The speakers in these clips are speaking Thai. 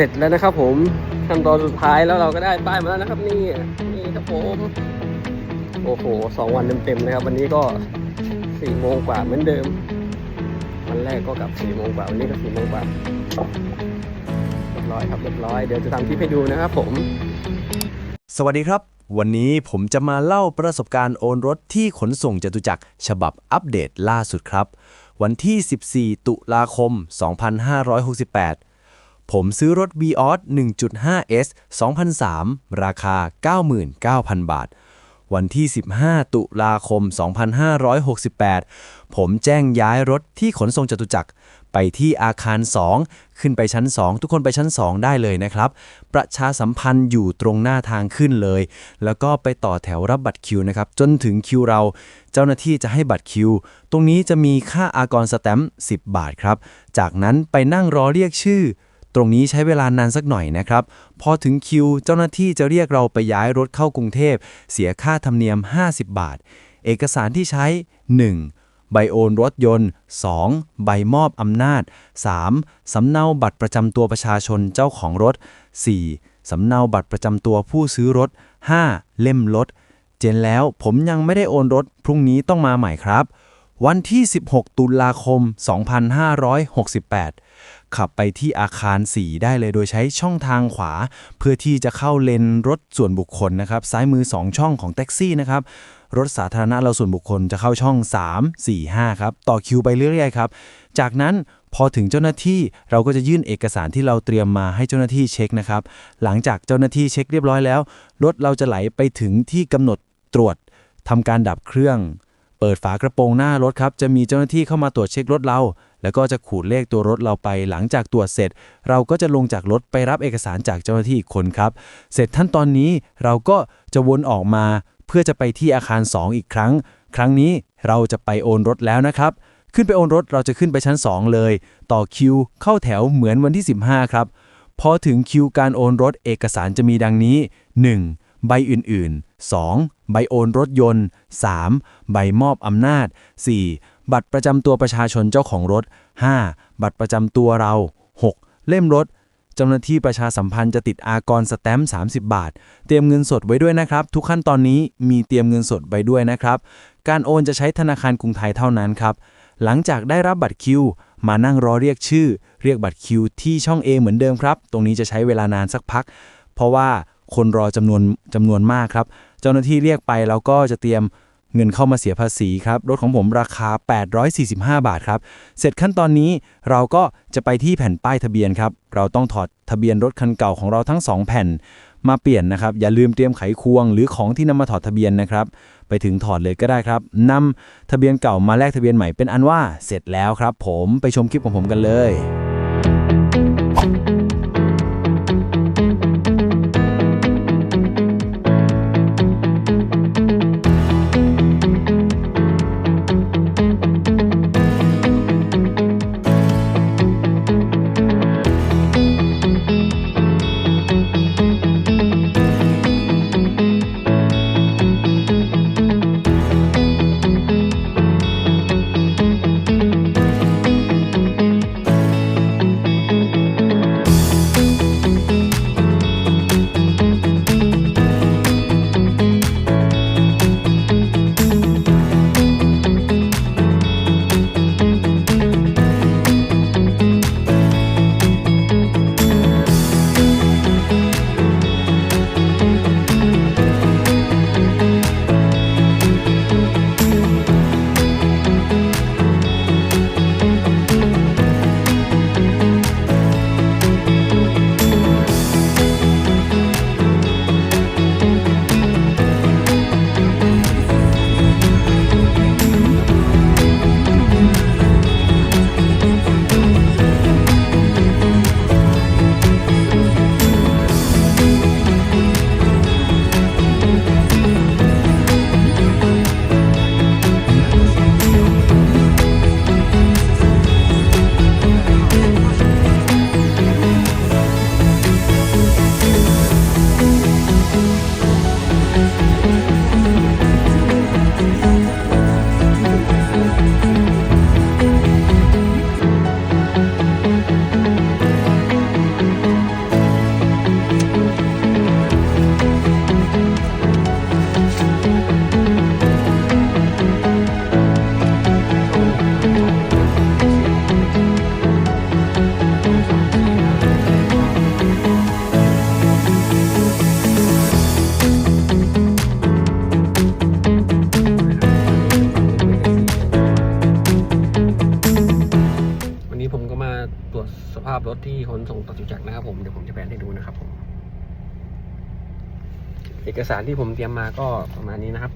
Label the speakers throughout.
Speaker 1: เสร็จแล้วนะครับ ผมขั้นตอนสุดท้ายแล้วเราก็ได้ป้ายมาแล้วนะครับนี่นี่ครับผมโอ้โหสองวันเต็มๆนะครับ วันนี้ก็สี่โมงกว่าเหมือนเดิม วันแรกก็กลับสี่โมงกว่าวันนี้ก็สี่โมงกว่าเรียบร้อยครับเรียบร้อยเดี๋ยวจะทำคลิปให้ดูนะครับผม
Speaker 2: สวัสดีครับ วันนี้ผมจะมาเล่าประสบการณ์โอนรถที่ขนส่งจตุจักรฉบับอัปเดตล่าสุดครับ วันที่ 14 ตุลาคม 2568 ผมซื้อรถ v ีออส 1.5S 2003 ราคา 99,000 บาท วันที่ 15 ตุลาคม 2568 ผมแจ้งย้ายรถที่ขนส่งจตุจักร ไปที่อาคาร 2 ขึ้นไปชั้น 2 ทุกคนไปชั้น 2 ได้เลยนะครับ ประชาสัมพันธ์อยู่ตรงหน้าทางขึ้นเลย แล้วก็ไปต่อแถวรับบัตรคิวนะครับ จนถึงคิวเราเจ้าหน้าที่จะให้บัตรคิว ตรงนี้จะมีค่าอากรสแตมป์10 บาทครับ จากนั้นไปนั่งรอเรียกชื่อ ตรงนี้ใช้เวลานานสักหน่อยนะครับ พอถึงคิวเจ้าหน้าที่จะเรียกเราไปย้ายรถเข้ากรุงเทพ เสียค่าธรรมเนียม 50 บาท เอกสารที่ใช้ 1. ใบโอนรถยนต์ 2. ใบมอบอำนาจ 3. สำเนาบัตรประจำตัวประชาชนเจ้าของรถ 4. สำเนาบัตรประจำตัวผู้ซื้อรถ 5. เล่มรถ เจนแล้วผมยังไม่ได้โอนรถ พรุ่งนี้ต้องมาใหม่ครับ วันที่ 16 ตุลาคม 2568 ขับไปที่อาคาร 4 ได้เลยโดยใช้ช่องทางขวา เพื่อที่จะเข้าเลนรถส่วนบุคคลนะครับ ซ้ายมือ 2 ช่องของแท็กซี่นะครับ รถสาธารณะเราส่วนบุคคลจะเข้าช่อง 3 4 5 ครับ ต่อคิวไปเรื่อยๆครับ จากนั้นพอถึงเจ้าหน้าที่เราก็จะยื่นเอกสารที่เราเตรียมมาให้เจ้าหน้าที่เช็คนะครับ หลังจากเจ้าหน้าที่เช็คเรียบร้อยแล้ว รถเราจะไหลไปถึงที่กำหนดตรวจทำการดับเครื่อง เปิดฝากระโปรงหน้ารถครับ จะมีเจ้าหน้าที่เข้ามาตรวจเช็ครถเรา แล้วก็จะขูดเลขตัวรถเราไป หลังจากตรวจเสร็จ เราก็จะลงจากรถไปรับเอกสารจากเจ้าหน้าที่อีกคนครับ เสร็จท่านตอนนี้เราก็จะวนออกมา เพื่อจะไปที่อาคาร 2 อีกครั้ง ครั้งนี้เราจะไปโอนรถแล้วนะครับ ขึ้นไปโอนรถเราจะขึ้นไปชั้น 2 เลย ต่อคิว เข้าแถวเหมือนวันที่ 15 ครับ พอถึงคิวการโอนรถเอกสารจะมีดังนี้ 1. ใบอื่นๆ 2. ใบโอนรถยนต์ 3. ใบมอบอำนาจ 4. บัตรประจำตัวประชาชนเจ้าของรถ 5. บัตรประจำตัวเรา 6. เล่มรถเจ้าหน้าที่ประชาสัมพันธ์จะติดอากรสแตมป์30 บาท เตรียมเงินสดไว้ด้วยนะครับ ทุกขั้นตอนนี้มีเตรียมเงินสดไว้ด้วยนะครับ การโอนจะใช้ธนาคารกรุงไทยเท่านั้นครับ หลังจากได้รับบัตรคิว มานั่งรอเรียกชื่อ เรียกบัตรคิวที่ช่อง A เหมือนเดิมครับ ตรงนี้จะใช้เวลานานสักพัก เพราะว่า คนรอจำนวนจำนวนมากครับ เจ้าหน้าที่เรียกไปแล้วก็จะเตรียมเงินเข้ามาเสียภาษีครับ รถของผมราคา 845 บาทครับ เสร็จขั้นตอนนี้เราก็จะไปที่แผ่นป้ายทะเบียนครับ เราต้องถอดทะเบียนรถคันเก่าของเราทั้ง 2 แผ่นมาเปลี่ยนนะครับ อย่าลืมเตรียมไขควง หรือของที่นำมาถอดทะเบียนนะครับ ไปถึงถอดเลยก็ได้ครับนำทะเบียนเก่ามาแลกทะเบียนใหม่เป็นอันว่าเสร็จแล้วครับ ผมไปชมคลิปของผมกันเลย
Speaker 1: ภาพรถที่ขนส่งต่อจุจักรนะครับผมเดี๋ยวผมจะแปลให้ดูนะครับผม เอกสารที่ผมเตรียมมาก็ประมาณนี้นะครับ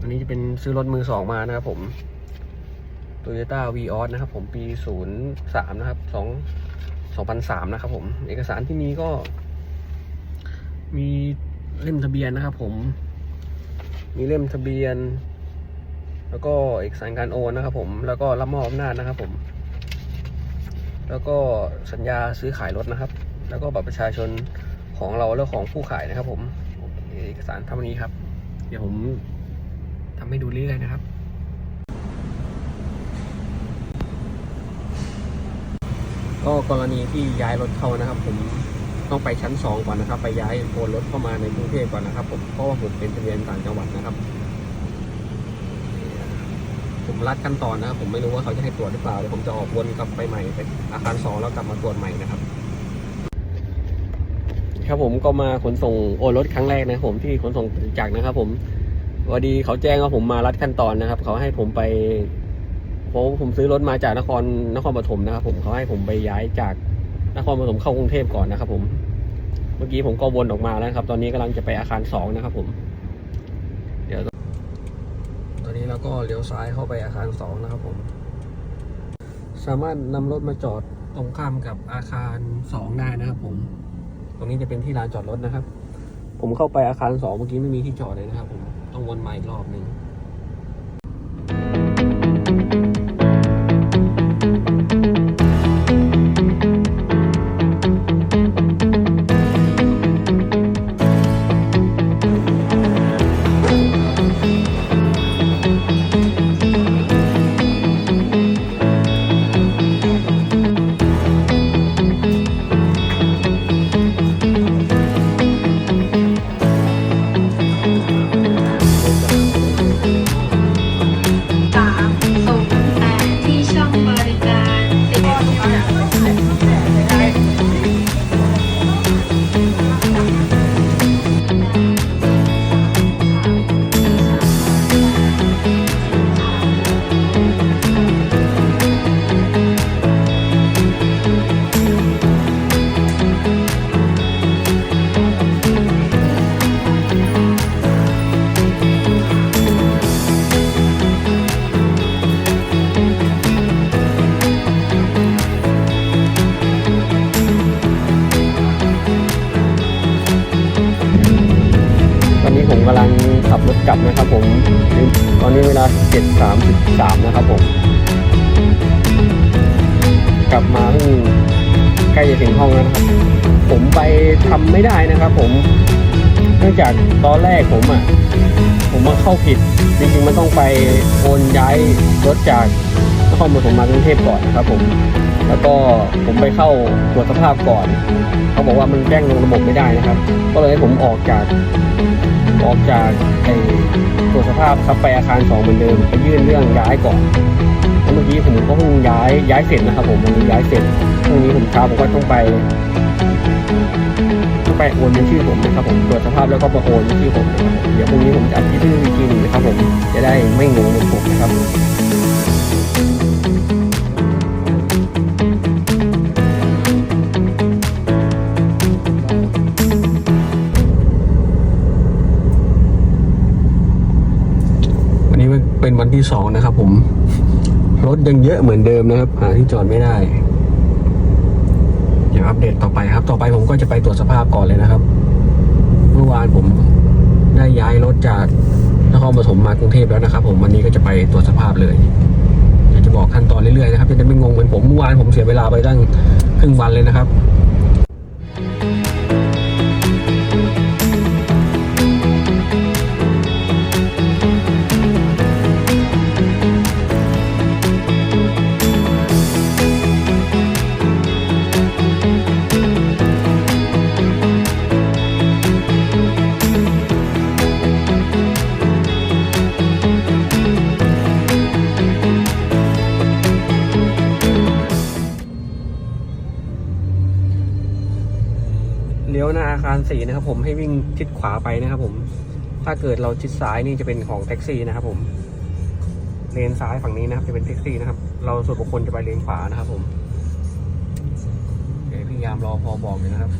Speaker 1: อันนี้จะเป็นซื้อรถมือสองมานะครับผม Toyota v ีออสนะครับผมปีศูนย์สามนะครับสองสองพันสามนะครับผม เอกสารที่มีก็ มีเล่มทะเบียนนะครับผม มีเล่มทะเบียน แล้วก็เอกสารการโอนนะครับผม แล้วก็รับมอบอำนาจนะครับผม แล้วก็สัญญาซื้อขายรถนะครับ แล้วก็บัตรประชาชนของเราและของผู้ขายนะครับ ผมเอกสารเท่านี้ครับ เดี๋ยวผมทำให้ดูเรื่อยๆนะครับก็กรณีที่ย้ายรถเข้านะครับ ผมต้องไปชั้นสองก่อนนะครับ ไปย้ายโอนรถเข้ามาในกรุงเทพก่อนนะครับ ผมเพราะว่าผมเป็นทะเบียนต่างจังหวัดนะครับ รัดขั้นตอนนะครับ ผมไม่รู้ว่าเขาจะให้ตรวจหรือเปล่าเดี๋ยวผมจะออกวนกลับไปใหม่ไปอาคารสองแล้วกลับมาตรวจใหม่นะครับ ครับผมก็มาขนส่งโอรถครั้งแรกนะครับผมที่ขนส่งจักรนะครับ ผมพอดีเขาแจ้งว่าผมมารัดขั้นตอนนะครับ เขาให้ผมไปเพราะผมซื้อรถมาจากนครนครปฐมนะครับ ผมเขาให้ผมไปย้ายจากนครปฐมเข้ากรุงเทพก่อนนะครับ ผม เมื่อกี้ผมก็วนออกมาแล้วครับ ตอนนี้กำลังจะไปอาคารสองนะครับ ผม เดี๋ยว ล้วก็เลี้ยวซ้ายเข้าไปอาคารสองนะครับผม สามารถนำรถมาจอดตรงข้ามกับอาคารสองได้นะครับผม ตรงนี้จะเป็นที่ลานจอดรถนะครับ ผมเข้าไปอาคารสองเมื่อกี้ไม่มีที่จอดเลยนะครับผม ต้องวนมาอีกรอบหนึ่ง 3 นะครับผม กลับมาใกล้จะถึงห้องแล้วนะครับ ผมไปทำไม่ได้นะครับ ผม เนื่องจากตอนแรกผมอะ ผมมาเข้าผิด จริงๆมันต้องไปโอนย้ายรถจากนครปฐมมากรุงเทพก่อนนะครับ ผม แล้วก็ผมไปเข้าตรวจสภาพก่อน เขาบอกว่ามันแจ้งลงระบบไม่ได้นะครับ ก็เลยให้ผมออกจาก ออกจากไอ้ตรวจสภาพครับไปอาคารสองเหมือนเดิมไปยื่นเรื่องย้ายก่อนเมื่อกี้ผมก็เพิ่งย้ายย้ายเสร็จนะครับ ผมวันนี้ย้ายเสร็จพรุ่งนี้ผมเช้าผมก็ต้องไปต้องไปโอนเป็นชื่อผมนะครับ ผมตรวจสภาพแล้วก็มาโอนเป็นชื่อผมนะครับผมเดี๋ยวพรุ่งนี้ผมจะอัดที่ชื่ออีกทีหนึงนะครับ ผมจะได้ไม่งงมือนผมนะครับ วันที่สองนะครับผม รถยังเยอะเหมือนเดิมนะครับ หาที่จอดไม่ได้ เดี๋ยวอัปเดตต่อไปครับ ต่อไปผมก็จะไปตรวจสภาพก่อนเลยนะครับ เมื่อวานผมได้ย้ายรถจากนครปฐมมากรุงเทพแล้วนะครับ ผมวันนี้ก็จะไปตรวจสภาพเลยเดี๋ยวจะบอกขั้นตอนเรื่อยๆนะครับจะได้ไม่งงเหมือนผมเมื่อวานผมเสียเวลาไปตั้งครึ่งวันเลยนะครับ สี่นะครับผมให้วิ่งชิดขวาไปนะครับผมถ้าเกิดเราชิดซ้ายนี่จะเป็นของแท็กซี่นะครับผมเลนซ้ายฝั่งนี้นะครับ จะเป็นแท็กซี่นะครับ เราส่วนบุคคลจะไปเลนขวานะครับผมพยายามรอพอบอกอยู่นะครับ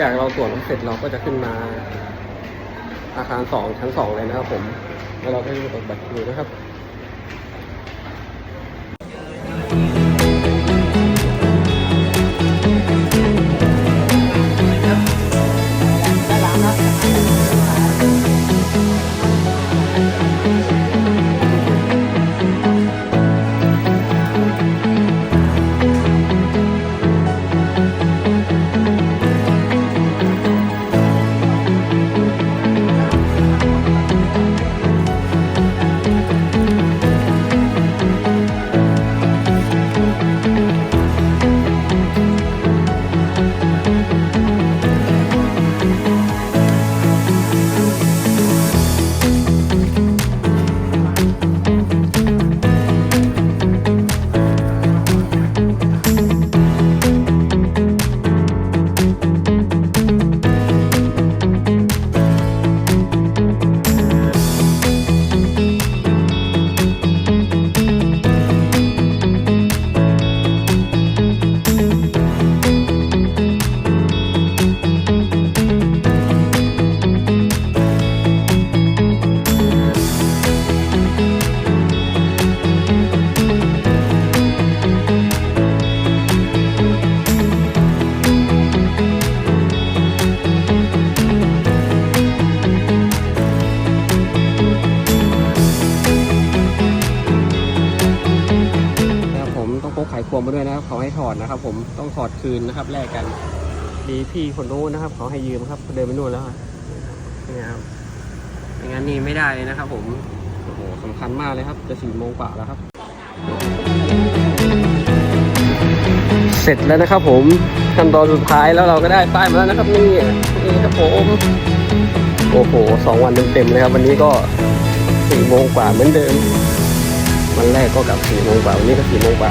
Speaker 1: หลังจากเราตรวจเสร็จเราก็จะขึ้นมาอาคารสองชั้นสองเลยนะครับผม แล้วเราก็จะตรวจบัตรคิวนะครับนะครับ องถอดคืนนะครับแลกกัน ดีพี่คนนู้นนะครับเขาให้ยืมครับเดินไปนู่นแล้วอะนี่ครับไม่งั้นนี่ไม่ได้เลยนะครับ ผมโอ้โหสำคัญมากเลยครับ จะสี่โมงกว่าแล้วครับ เสร็จแล้วนะครับ ผมขั้นตอนสุดท้ายแล้วเราก็ได้ป้ายมาแล้วนะครับ นี่นี่ครับผมโอ้โหสองวันเต็มๆเลยครับ วันนี้ก็สี่โมงกว่าเหมือนเดิมวันแรกก็กลับสี่โมงกว่าวันนี้ก็สี่โมงกว่า